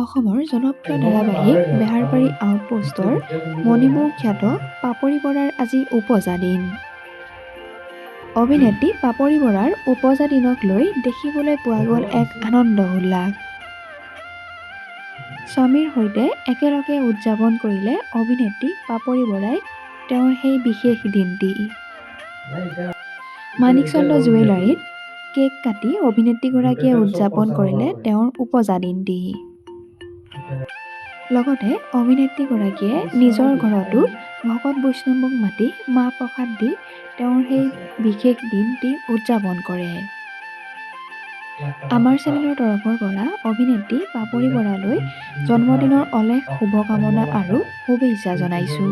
অসমৰ জনপ্ৰিয় ধাৰাবাহিক বেহাৰবাৰী আউটপোষ্টৰ মণিমুখ খ্যাত পাপৰি বৰাৰ আজি ওপজা দিন। অভিনেত্ৰী পাপৰি বৰাৰ ওপজা দিনক লৈ দেখিবলৈ পোৱা গ'ল এক আনন্দ উল্লাস। স্বামীৰ সৈতে একেলগে উদযাপন কৰিলে অভিনেত্ৰী পাপৰি বৰাই তেওঁৰ সেই বিশেষ দিনটি। মাণিকচন্দ্ৰ জুৱেলাৰীত কেক কাটি অভিনেত্ৰীগৰাকীয়ে উদযাপন কৰিলে তেওঁৰ ওপজা দিনটি। লগতে অভিনেত্ৰীগৰাকীয়ে নিজৰ ঘৰতো ভকত বৈষ্ণৱক মাতি মাহ প্ৰসাদ দি তেওঁৰ সেই বিশেষ দিনটি উদযাপন কৰে। আমাৰ চেনেলৰ তৰফৰ পৰা অভিনেত্ৰী পাপৰি বৰালৈ জন্মদিনৰ অলেখ শুভকামনা আৰু শুভেচ্ছা জনাইছোঁ।